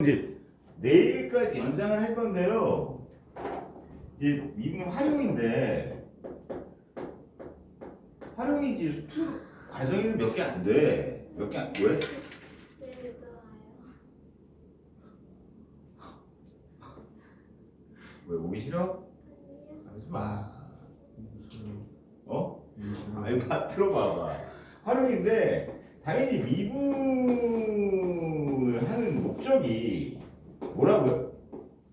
이제 내일까지 연장을 할 건데요. 이제 이분 활용인데 활용이 이제 수출 과정에는 몇개 안 돼. 몇 개 안 왜? 왜 오기 싫어? 아니요. 하지 마. 어? 아이고 봐, 들어봐봐. 활용인데 당연히 미분을 하는 목적이 뭐라고요?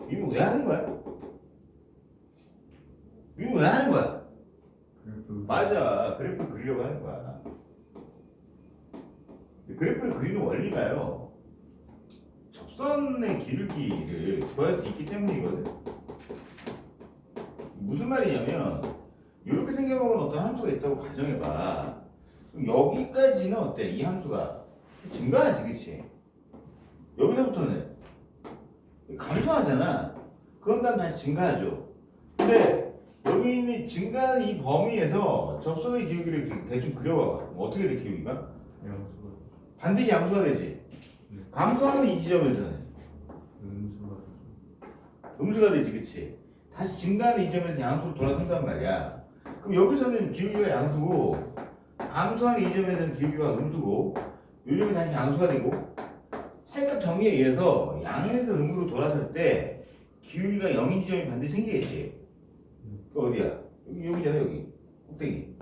미분 왜 하는 거야? 미분 왜 하는 거야? 그래프 맞아. 그래프 그리려고 하는 거야. 그래프를 그리는 원리가요. 접선의 기울기를 구할 수 있기 때문이거든. 무슨 말이냐면 이렇게 생겨먹은 어떤 함수가 있다고 가정해봐. 여기까지는 어때? 이 함수가 증가하지, 그치? 여기서부터는 감소하잖아. 그런 다음 다시 증가하죠. 근데 여기 있는 증가하는 이 범위에서 접선의 기울기를 대충 그려봐봐. 어떻게 돼, 기울기가? 양수가 반드시 양수가 되지. 감소하는 이 지점에서는 음수가 음수가 되지, 그치? 다시 증가하는 이 점에서 양수로 돌아선단 말이야. 그럼 여기서는 기울기가 양수고, 감소하는 이 점에서는 기울기가 음수고, 요즘에 다시 양수가 되고, 살값 정리에 의해서 양에서 음으로 돌아설 때 기울기가 0인 지점이 반드시 생기겠지. 그 어디야? 여기, 여기잖아, 여기. 꼭대기.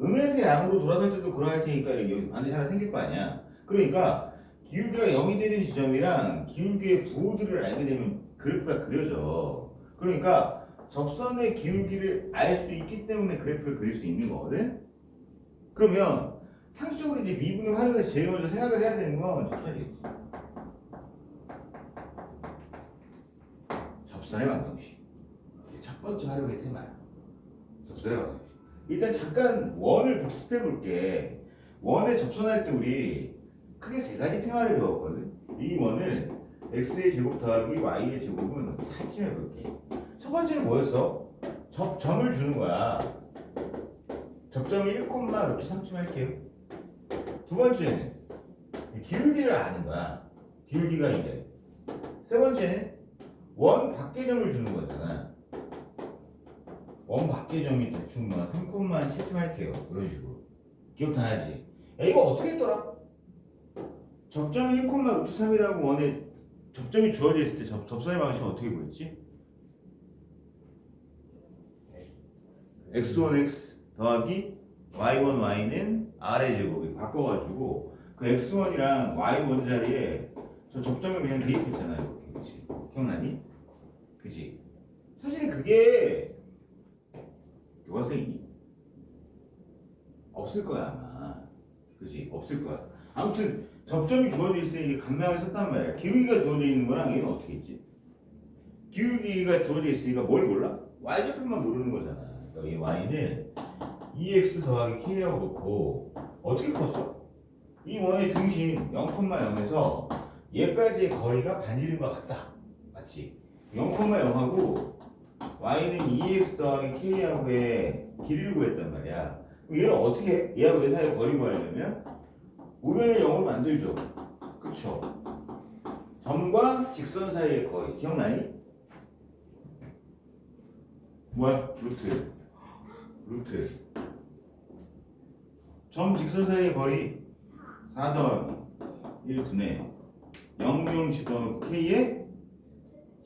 음에서 양으로 돌아설 때도 그러할 테니까 여기 반드시 하나 생길 거 아니야. 그러니까 기울기가 0이 되는 지점이랑 기울기의 부호들을 알게 되면 그래프가 그려져. 그러니까 접선의 기울기를 알 수 있기 때문에 그래프를 그릴 수 있는 거거든. 그러면 상식적으로 이제 미분을 활용해서 제일 먼저 생각을 해야 되는 건 접선이겠지. 접선의 방정식. 이게 첫 번째 활용의 테마야. 접선의 방정식. 일단 잠깐 원을 복습해 볼게. 원에 접선할 때 우리 크게 세 가지 테마를 배웠거든. 이 원을 x의 제곱 더하기 y의 제곱은 사침해 볼게. 첫 번째는 뭐였어? 접 점을 주는 거야. 접점이 1, 루트 3쯤 할게요. 두 번째는 기울기를 아는 거야. 기울기가 이래. 세 번째는 원 밖의 점을 주는 거잖아. 원 밖의 점이 대충 뭐 3콤만 7쯤 할게요. 그런 식으로. 기억 다 하지? 야, 이거 어떻게 했더라? 접점이 1, 루트 3이라고 원에 접점이 주어져 있을 때 접, 접선의 방식은 어떻게 보였지? x1x 더하기 y1 y는 r의 제곱이 바꿔가지고 그 x1이랑 y1 자리에 저 접점을 그냥 대입했잖아요. 이렇게 그치? 기억나니? 그지? 사실은 그게 교과서이니? 없을 거야 아마. 그지? 없을 거야. 아무튼 접점이 주어져 때 이게 감량을 썼단 말이야. 기울기가 주어져 있는 거랑 얘는 어떻게 있지? 기울기가 주어져 있으니까 뭘 몰라? y좌표만 모르는 거잖아. 이 y는 2x 더하기 k라고 놓고 어떻게 풀었어? 이 원의 중심 0,0에서 얘까지의 거리가 반지름 것 같다. 맞지? 0,0하고 y는 2x 더하기 k하고의 길이를 구했단 말이야. 그럼 얘는 어떻게 해? 얘하고 얘 사이의 거리 구하려면 우변을 0으로 만들죠. 그쵸? 점과 직선 사이의 거리 기억나니? 뭐야? 루트 루트 점 직선 사이의 거리 4 더하기 1 두네 0명 집어넣고 K의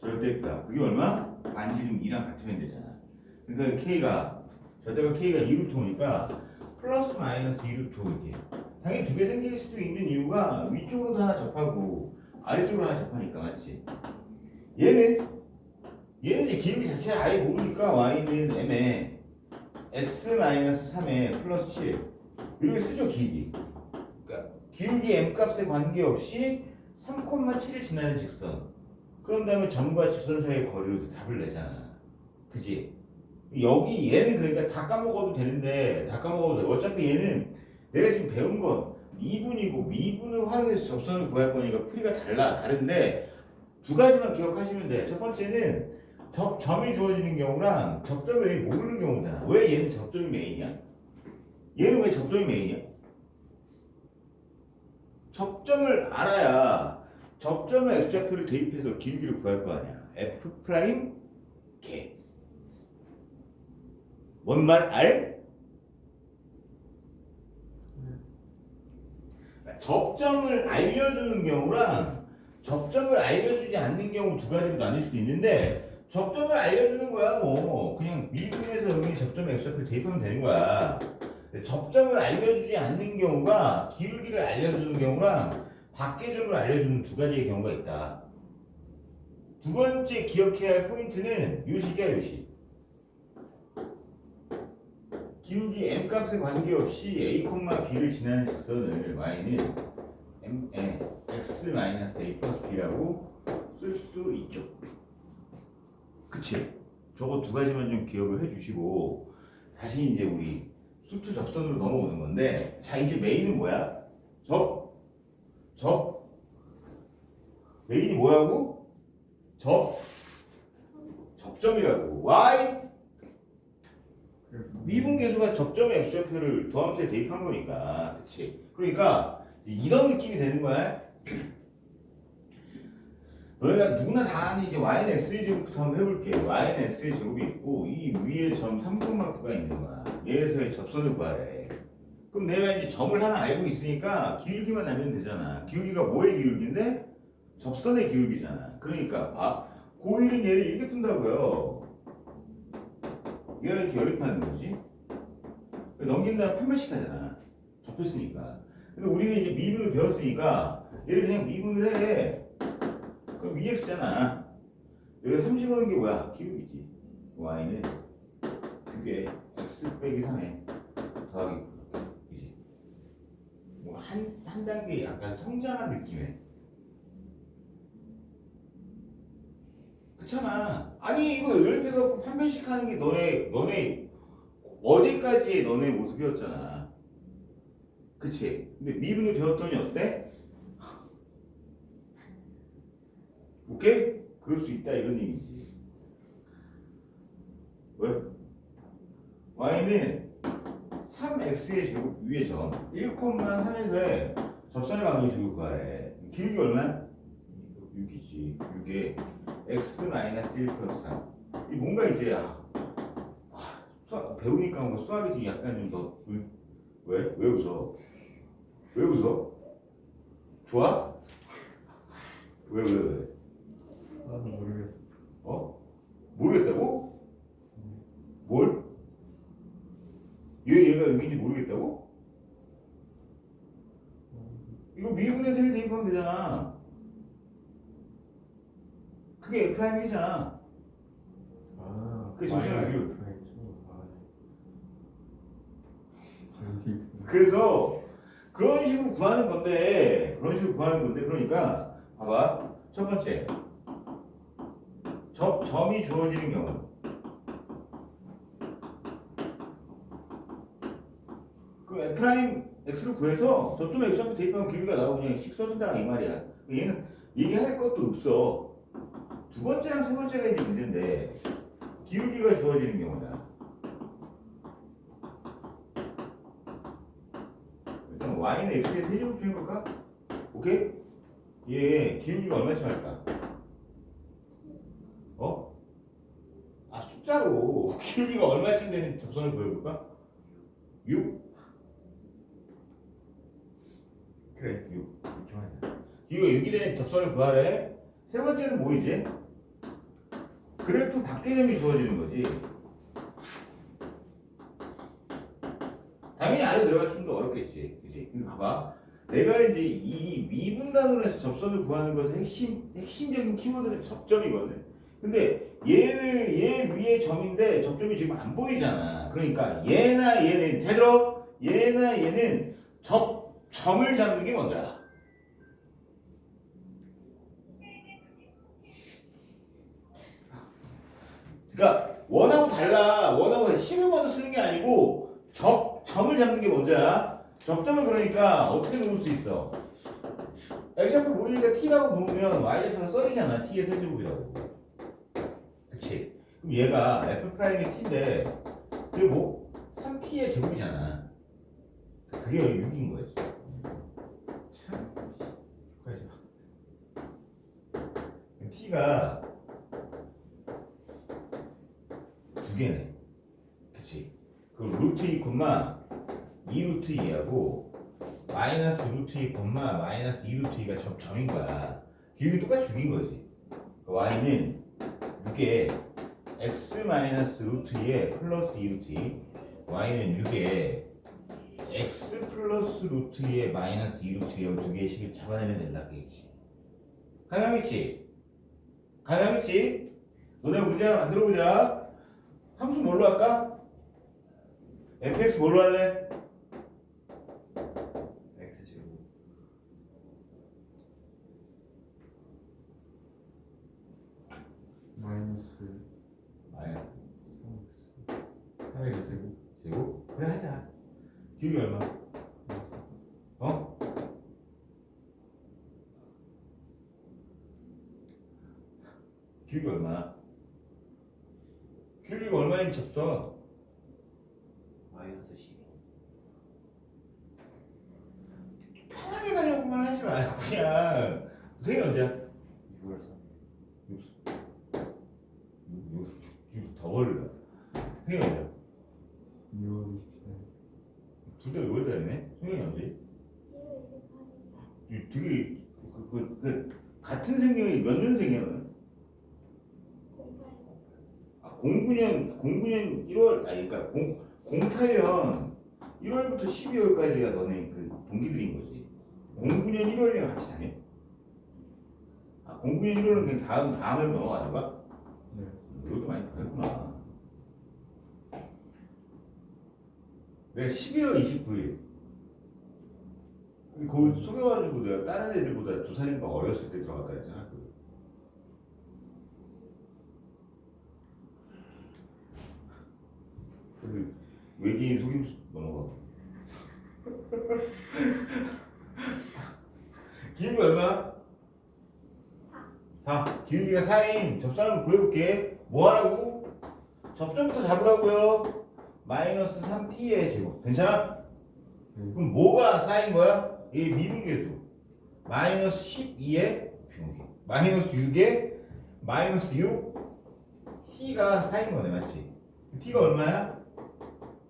절대값 그게 얼마? 반지름 2랑 같으면 되잖아 그러니까 K가 절대값 K가 2루트 오니까 플러스 마이너스 2루트 이렇게 당연히 두 개 생길 수도 있는 이유가 위쪽으로도 하나 접하고 아래쪽으로 하나 접하니까 맞지? 얘는 얘는 이제 기울기 자체를 아예 모르니까 y는 m에 x-3에 플러스 7 이렇게 쓰죠 기울기 그러니까 기울기 m 값에 관계없이 3,7을 지나는 직선 그런 다음에 점과 직선 사이의 거리로 답을 내잖아 그지? 여기 얘는 그러니까 다 까먹어도 되는데 다 까먹어도 돼 어차피 얘는 내가 지금 배운 건 미분이고 미분을 활용해서 접선을 구할 거니까 풀이가 달라 다른데 두 가지만 기억하시면 돼. 첫 번째는 접, 점이 주어지는 경우랑 접점이 왜 모르는 경우잖아. 왜 얘는 접점이 메인이야? 얘는 왜 접점이 메인이야? 접점을 알아야 접점의 x좌표를 대입해서 길기를 구할 거 아니야. f 프라임 개. 뭔 말 알? 접점을 알려주는 경우랑 접점을 알려주지 않는 경우 두 가지로 나뉠 수 있는데 접점을 알려주는 거야 뭐 그냥 미분에서 여기 접점의 x좌표를 대입하면 되는 거야. 접점을 알려주지 않는 경우가 기울기를 알려주는 경우랑 밖의점을 알려주는 두 가지의 경우가 있다. 두 번째 기억해야 할 포인트는 요식이야 요식. 기울기 m 값에 관계없이 a, b를 지나는 직선을 y는 m, 에, x a b라고 쓸 수 있죠. 그치? 저거 두 가지만 좀 기억을 해주시고 다시 이제 우리 수투 접선으로 넘어오는 건데 자 이제 메인은 뭐야? 접, 접. 메인이 뭐라고? 접, 접점이라고. y 미분 계수가 접점의 x좌표를 더함수에 대입한 거니까. 그치? 그러니까 이런 느낌이 되는 거야 너희가 누구나 다 아는 이제 제곱부터 한번 해볼게 y는 x의 제곱이 있고 이 위에 점 3분마크가 있는 거야 얘에서의 접선을 구하래 그럼 내가 이제 점을 하나 알고 있으니까 기울기만 알면 되잖아 기울기가 뭐의 기울기인데? 접선의 기울기잖아 그러니까 봐 고일은 얘를 이렇게 푼다고요 얘가 이렇게 연립하는 거지. 넘긴 다음 판별식 하잖아. 접했으니까. 근데 우리는 이제 미분을 배웠으니까 얘를 그냥 미분을 해. 그럼 EX잖아. 여기가 30 오는 게 뭐야? 기울기지. Y는 6에 X 빼기 3에 더하기 9. 이지. 뭐한 한 단계 약간 성장한 느낌의. 그렇잖아. 아니 이거 연립해갖고 판별식 하는 게 너네 너네 어제까지의 너네 모습이었잖아. 그치? 근데 미분을 배웠더니 어때? 오케이? 그럴 수 있다 이런 얘기지. 왜? y는 3x의 제곱 점 1,3에서의 접선의 방정식 식을 구하래. 기울기 얼마야? 6이지. 6에 x 마이너스 1 플러스 3. 이 뭔가 이제 아, 아, 수학 배우니까 뭔가 수학이 좀 약간 좀 더 왜? 왜 웃어? 왜 웃어? 좋아? 왜 왜 왜, 나도 모르겠어. 어? 모르겠다고? 뭘? 얘 얘가 여기인지 모르겠다고? 이거 미분의 세를 대입하면 되잖아. 그게 F'이잖아. 아, 그게 기울- F겠죠. 아, 네. 그래서 그런 식으로 구하는 건데 그런 식으로 구하는 건데 그러니까 봐봐 첫 번째 접 점이 주어지는 경우 그 F'라임 X를 구해서 접점 X한테 대입하면 길이가 나오고 그냥 식 써준다는 이 말이야 얘는 얘기할 것도 없어 두 번째랑 세 번째가 문제인데 기울기가 주어지는 경우다 일단 y는 x의 세제곱 좀 해볼까? 오케이? 얘 기울기가 얼마쯤 할까? 어? 아 숫자로 기울기가 얼마쯤 되는 접선을 구해볼까? 6? 그래 6 좋아요 기울기가 6이 되는 접선을 구하래 세 번째는 뭐이지? 그래프 밖개점이 주어지는 거지 당연히 안에 들어가 좀더 어렵겠지. 그지? 봐봐. 내가 이제 이 미분단으로 해서 접선을 구하는 것의 핵심, 핵심적인 키워드는 접점이거든. 근데 얘는 얘 위에 점인데 접점이 지금 안 보이잖아. 그러니까 얘나 얘는, 잘 들어? 얘나 얘는 접 점을 잡는 게 먼저야. 그러니까 원하고 달라. 원하고 식을 먼저 쓰는 게 아니고 접 점을 잡는 게 먼저야. 접점을 그러니까 어떻게 놓을 수 있어? x좌표 모르니까 t라고 놓으면 y좌표는 썰이잖아. t의 세제곱이라고. 그치? 그럼 얘가 f 프라임이 t인데 그게 뭐 3t의 제곱이잖아. 그게 6인 거지. 참. t가 두 개네. 그치? 그럼 루트 2 콤마 2 루트 2하고 마이너스 루트 2 콤마 마이너스 2 루트 2가 점, 점인 거야. 기울기 똑같이 죽인 거지. 그 y는 6에 x 마이너스 루트 2에 플러스 2 루트 2 y는 6에 x 플러스 루트 2에 마이너스 2 루트 2하고 두 개의 식을 잡아내면 된다 그겠지 가능하겠지? 가능하겠지? 너네 문제 하나 만들어보자 함수 뭘로 할까? fx 뭘로 할래? X제곱 마이너스 마이너스 3x 8x 제곱 제곱? 그래 하자 기울기 얼마? 어? 기울기 얼마? 기울기가 얼마인지 접서 마이너스 12 편하게 가려고만 하지 말고 그냥 선생님 언제야? 6월 3일 이거 이거 더 걸려 선생님 언제야? 2월 24일 둘다 6월 달이네 선생님 언제? 1월 28일. 이 되게 그, 그, 그 같은 생년이 몇 년생이야 너는? 08. 아 09년 09년 1월 아니 그러니까 0, 08년 1월부터 12월까지가 너네 그 동기들인 거지. 09년 1월이랑 같이 다녀? 아 09년 1월은 그냥 다음 다음에 넘어가는 거야? 네. 이것도 많이 다르구나. 내가 12월 29일. 그 속여가지고 내가 다른 애들보다 두 살인가 어렸을 때 들어갔다 했잖아 그. 그 외계인 속임수 넘어가 기울기 얼마? 4. 4 기울기가 4인 접선을 구해볼게 뭐 하라고? 접점부터 잡으라고요 마이너스 3t의 제곱 괜찮아? 네. 그럼 뭐가 4인 거야? 이 미분계수 마이너스 12의 비공개 마이너스 6에 마이너스 6 t가 4인 거네 맞지? t가 얼마야?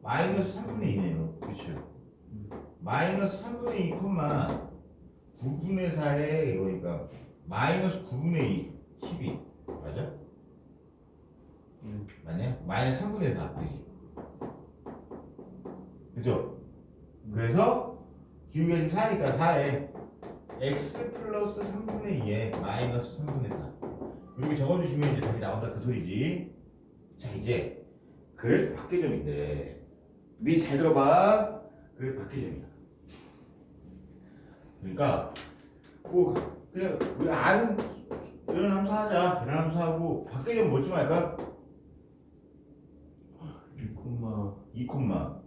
마이너스 3분의 2네요 그렇죠 마이너스 3분의 2 콤마 9분의 4에 이거니까 마이너스 9분의 2 12 맞아? 네. 맞냐? 마이너스 3분의 4 그지? 그죠? 그래서 기울기가 지금 4니까 4에 x 플러스 3분의 2에 마이너스 3분의 4 이렇게 적어주시면 이제 답이 나온다 그 소리지 자 이제 그래도 밖에 점인데 니 잘 들어봐 그래도 밖에점이야 그러니까 뭐 그냥 우리 아는 이런 함수 하자 이런 함수 하고 밖에점 뭐지 말까? 2 콤마 2 콤마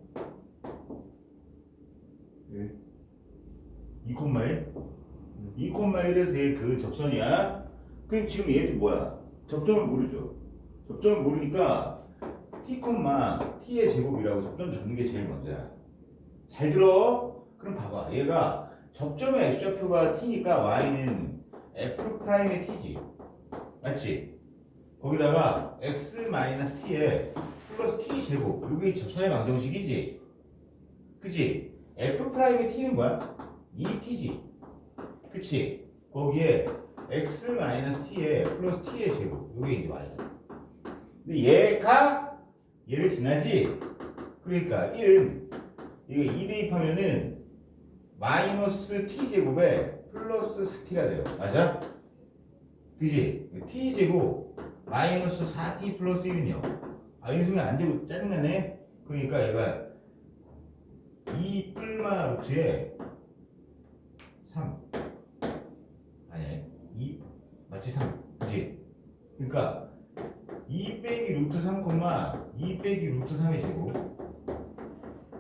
1 2 콤마 1? 2 콤마 1에서 얘그 접선이야. 그럼 지금 얘도 뭐야? 접점을 모르죠. 접점을 모르니까 t t의 제곱이라고 접점 잡는 게 제일 먼저야. 잘 들어. 그럼 봐봐. 얘가 접점의 x좌표가 t니까 y는 f 프라임의 t지. 맞지? 거기다가 x 마이너스 t에 플러스 t 제곱. 이게 접선의 방정식이지. 그치? f 프라임의 t는 뭐야? 2t지. 그치? 거기에 x 마이너스 t에 플러스 t의 제곱. 이게 이제 y다. 근데 얘가 얘를 지나지? 그러니까 1은 이거 2 대입하면은 마이너스 t 제곱에 플러스 4t가 돼요. 맞아? 그지? t 제곱 마이너스 4t 플러스 1은요. 아, 이 소리 안 되고 짜증나네? 그러니까 얘가 2 뿔마 루트에 3 아니 2 맞지 3 그지 그러니까 2 빼기 루트 3 콤마 2 빼기 루트 3의 제곱.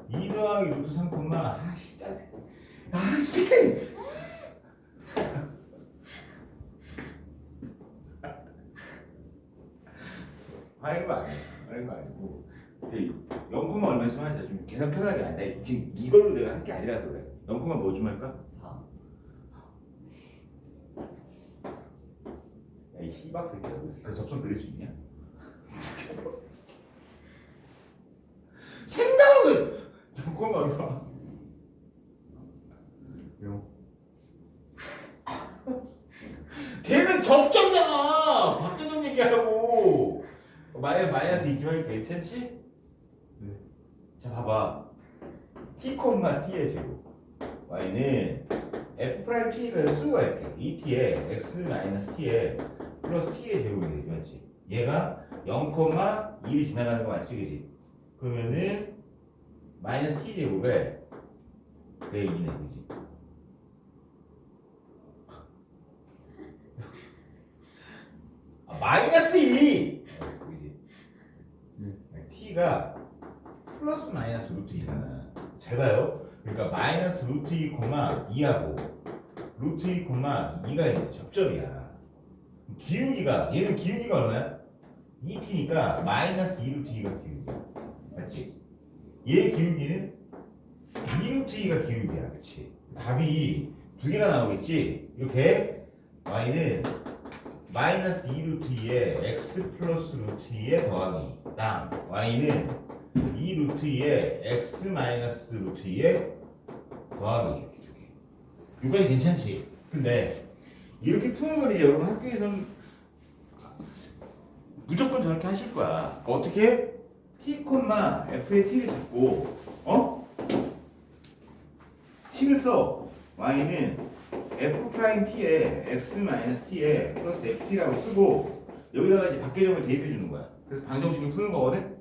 2 더하기 루트 3 콤마. 아씨 짜증. 아씨 화낸 거 아니야. 화낸 거 아니고. 0 콤마 얼마쯤 하자 지금 계산 편하게 안 돼. 지금 이걸로 내가 할 게 아니라서 그래. 0 콤마 뭐 좀 할까? 4 야이 씨박 새끼야 그 접선 그릴 수 있냐? 생각을 잠깐만. 봐영 걔는 접점이잖아 박근영 얘기하라고. 마이너스 마이너스 있지만 괜찮지? 네. 자 봐봐. T 콤마 t의 제곱. Y는 f 프라임 t가 수가 있게. 2t에 x 마이너스 t에 플러스 t의 제곱이 되지 맞지? 얘가 0 콤마 1이 지나가는 거 맞지 그지? 그러면은 마이너스 t 제곱에 그게 2네 그지? 아, 마이너스 2! 그지? 네. t가 플러스 마이너스 루트 2잖아. 잘 봐요. 그러니까 마이너스 루트 2, 2하고 루트 2, 2가 있는 접점이야. 기울기가 얘는 기울기가 얼마야? 2t니까 마이너스 2 루트 2가 기울기야. 맞지? 얘 기울기는 2 루트 2가 기울기야. 그치? 답이 두 개가 나오겠지? 이렇게 y는 마이너스 2 루트 2에 x 플러스 루트 2에 더하기 땅 y는 2 루트 2에 x 마이너스 루트 2에 더하기 이렇게 두 개. 여기까지 괜찮지? 근데 이렇게 푸는 걸 이제 여러분 학교에서는 무조건 저렇게 하실 거야. 그러니까 어떻게? t f의 t를 잡고 어? 식을 써. y는 f 프라임 t에 x 마이너스 t에 플러스 ft라고 쓰고 여기다가 이제 밖에점을 대입해 주는 거야. 그래서 방정식을 푸는 거거든.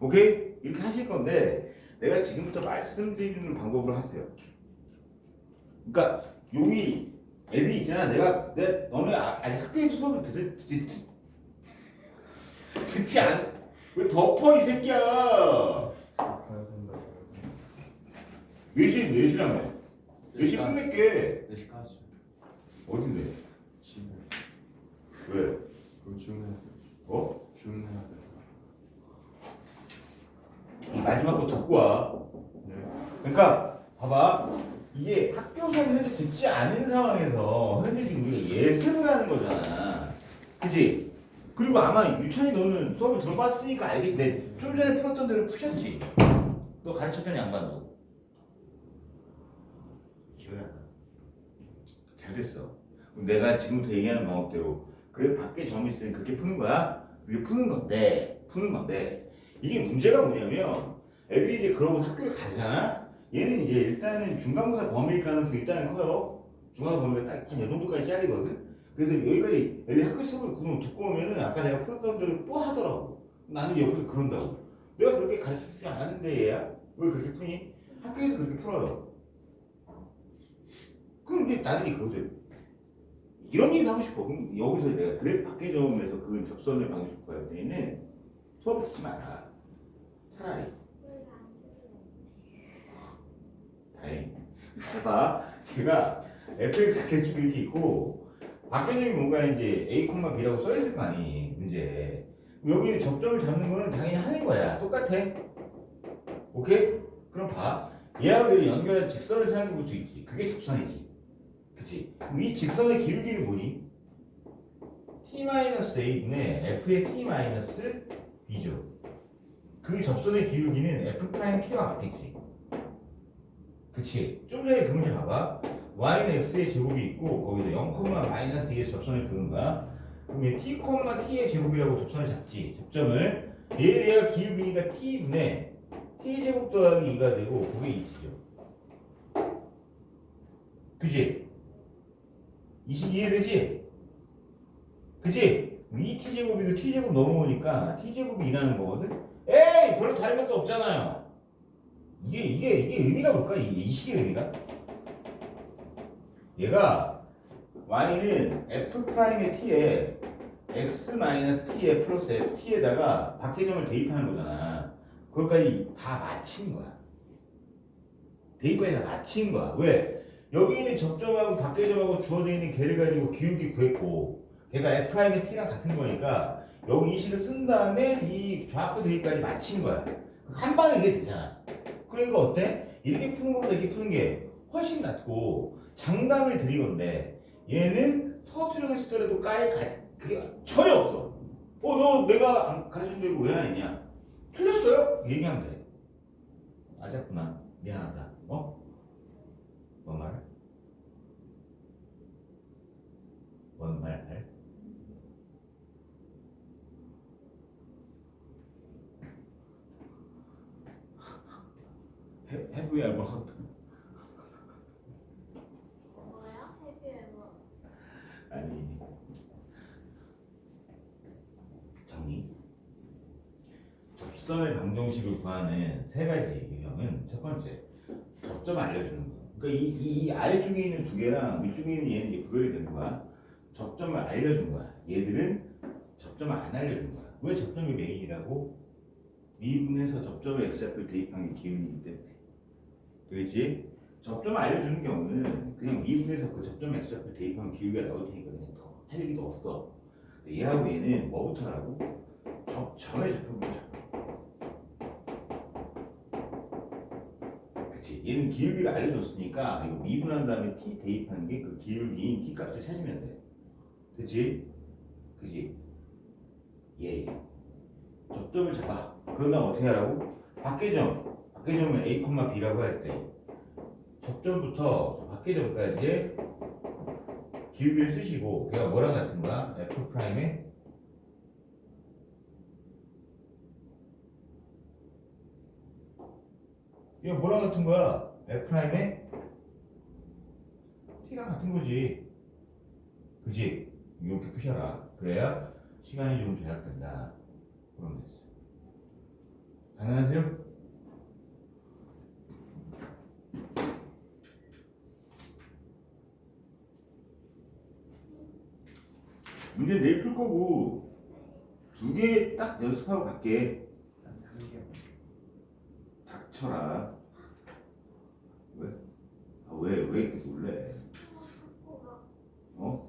오케이? 이렇게 하실 건데 내가 지금부터 말씀드리는 방법을 하세요. 그러니까 여기 애들이 있잖아. 내가 내가 너네 아- 아직 학교에서 수업을 들, 듣, 듣, 듣지 않? 왜 덮어 이 새끼야? 몇시 몇시라며? 몇시 끝낼게. 4시까지 어딘데? 집에 왜? 그거 주문해야 돼 어? 주문해야 돼 이 마지막 거 듣고 와. 네. 그러니까 봐봐 이게 학교 수업을 해도 듣지 않은 상황에서 현재 지금 우리가 예습을 하는 거잖아 그치? 그리고 아마 유찬이 너는 수업을 들어봤으니까 알겠지 내좀 전에 풀었던 대로 푸셨지? 너 가르쳤던 양반도 기억이 안 나. 잘 됐어 내가 지금부터 얘기하는 방법대로 그래 밖에 점이 있을 때 그렇게 푸는 거야? 그게 푸는 건데 푸는 건데 이게 문제가 뭐냐면 애들이 이제 그러고 학교를 가잖아 얘는 이제 일단은 중간고사 범위일 가능성이 일단은 커요 중간고사 범위가 딱한이 정도까지 잘리거든 그래서 여기까지 애들이 학교 수업을 그럼 듣고 오면은 아까 내가 대로 또 하더라고 나는 옆에서 그런다고 내가 그렇게 가르쳐 주지 않았는데 얘야 왜 그렇게 푸니? 학교에서 그렇게 풀어요 그럼 이제 나들이 그거죠 이런 얘기 하고 싶어. 그럼 여기서 내가 그래 밖에 점에서 그 접선을 방식할 때는 수업 듣지 마라. 차라리 몰라 안 들래. 다행. 잘 봐. 걔가 fx 개축 이렇게 있고 점이 뭔가 이제 a, b라고 써 있을 거 아니 문제. 여기 접점을 잡는 거는 당연히 하는 거야. 똑같아. 오케이? 그럼 봐. 얘하고 연결한 직선을 생각해 볼 수 있지. 그게 접선이지. 그치? 이 직선의 기울기는 뭐니? t-a분의 f의 t-b죠. 그 접선의 기울기는 f 프라임 t와 같겠지. 그치? 좀 전에 그 문제 봐봐. Y는 x의 제곱이 있고 거기서 0, 마이너스 2에서 접선을 그은 거야. 그럼 얘 t, t의 제곱이라고 접선을 잡지. 접점을. 얘, 얘가 기울기니까 t분의 t 제곱 더하기 2가 되고 그게 2t죠. 그치? 이식 이해되지? 그치? 이 t제곱이고 t제곱 넘어오니까 t제곱이 2라는 거거든? 에이! 별로 다른 것도 없잖아요. 이게, 이게, 이게 의미가 뭘까? 이, 이 식의 의미가? 얘가 y는 f 프라임의 t에 x 마이너스 t에 플러스 ft에다가 밖에점을 대입하는 거잖아. 그것까지 다 맞힌 거야. 대입까지 다 맞힌 거야. 왜? 여기 있는 접점하고 밖에점하고 주어져 있는 개를 가지고 기울기 구했고 걔가 f 프라임의 t랑 같은 거니까 여기 이 식을 쓴 다음에 이 좌표 대입까지 맞힌 거야. 한 방에 이게 되잖아. 그러니까 어때? 이렇게 푸는 것보다 이렇게 푸는 게 훨씬 낫고 장담을 드리건데 얘는 터치를 했을 때라도 까에 가 그게 전혀 없어. 어 너 내가 안 가르친 대로 왜 안 했냐? 틀렸어요? 얘기하면 돼. 맞았구나. 미안하다. 어? 뭔 말? 뭔 말? 해, 해부야 뭐 뭐야? 헤비에 뭐? 아니 정리 방정식을 구하는 세 가지 유형은 첫 번째 접점 알려주는 거 그러니까 이, 이, 이 아래쪽에 있는 두 개랑 위쪽에 있는 얘는 이제 구별이 되는 거야 접점을 알려준 거야 얘들은 접점을 안 알려준 거야 왜 접점이 메인이라고? 미분해서 접점의 x좌표를 대입한 게 기울이기 때문에 되겠지? 접점을 알려주는 경우는 그냥 미분해서 그 접점 x좌표 대입하면 기울기가 나올 테니까 그냥 더할 얘기도 없어. 얘하고 얘는 뭐부터 하라고? 접 점의 좌표부터 얘는 기울기를 알려줬으니까 이거 미분한 다음에 t 대입하는 게 그 기울기인 t 값을 찾으면 돼. 그치? 그치? 예. 예. 접점을 잡아. 그런 다음 어떻게 하라고? 밖의점. 밖의점은 a, b라고 할 때. 접점부터 밖의점까지의 기울기를 쓰시고 걔가 뭐랑 같은 거야? f 프라임의 이거 뭐랑 같은 거야? f 프라임의 t랑 같은 거지. 그지? 이렇게 푸셔라. 그래야 시간이 좀 절약된다. 그럼 됐어. 가능하세요? 문제 내일 풀 거고 두 개 딱 연습하고 갈게. 닥쳐라. 왜? 아, 왜, 왜 이렇게 놀래? 어?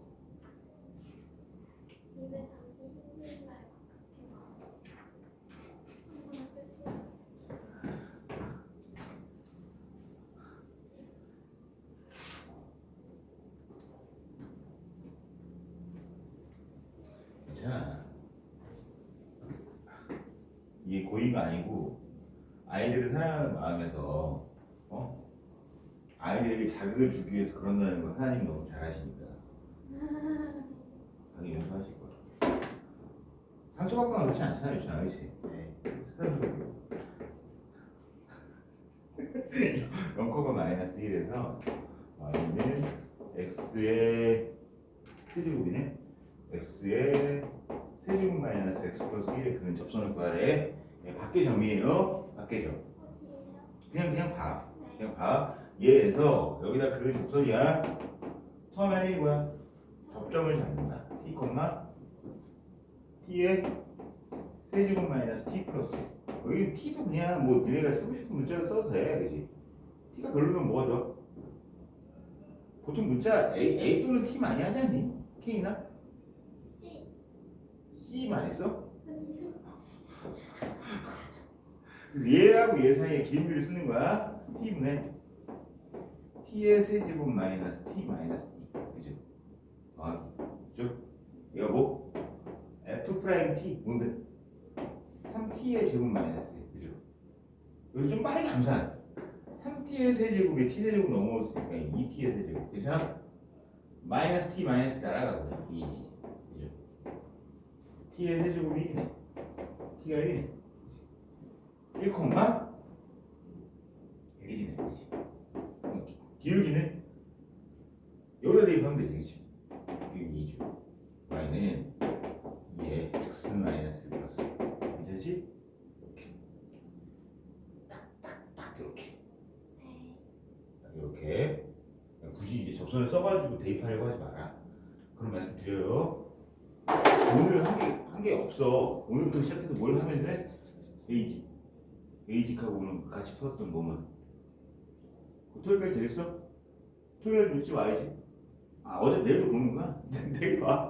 괜찮아. 이게 고의가 아니고 아이들을 사랑하는 마음에서 어? 아이들에게 자극을 주기 위해서 그런다는 걸 하나님 너무 잘하시니까 당연히 용서하실 거야. 상처받거나 그렇지 않잖아, 유치원 그렇지? 네. 0코가 마이너스 1에서 y는 x의 세제곱이네 x의 세제곱 마이너스 x 플러스 1의 그는 접선을 구하래 예, 밖의 점이에요 어디에요? 그냥 그냥 봐 네. 그냥 봐 얘에서 여기다 그 접선이야. 처음에 게 뭐야? 접점을 잡는다. T, t의 세제곱 마이너스 t 플러스. 여기 t도 그냥 뭐 니네가 쓰고 싶은 문자로 써도 돼. 그지? T가 별로면 뭐가 좋아? 보통 문자 a, a 또는 t 많이 하지 않니? K나? C. C 많이 써 얘하고 얘 사이에 기울기를 쓰는 거야. T분의 t의 세제곱 마이너스 t 마이너스 2 그죠 더하기 그죠 얘가 뭐 f 프라임 t 뭔데? 3t의 제곱 마이너스 1 그죠 여기 좀 빠르게 암산 3t의 세제곱에 t 세제곱 넘어왔으니까 2t의 세제곱. 괜찮아? 마이너스 t 마이너스 따라가고 2 그죠 t의 세제곱이 1이네 t가 1이네 1, 1이네 그치 기울기는 여기다 대입하면 되지 그치? 기울기 2죠 y는 2에 x 마이너스 1 플러스 괜찮지? 이렇게. 딱딱딱 이렇게. 네. 딱 이렇게. 굳이 이제 접선을 써가지고 대입하려고 하지 마라. 그런 말씀 드려요. 오늘은 한게한게 없어. 오늘부터 시작해서 뭘 하면 돼? 베이직 베이직하고 오늘 같이 풀었던 몸은. 그 토요일까지 되겠어? 토요일에 일찍 와야지? 아 어제 내일도 보는구나 내일 와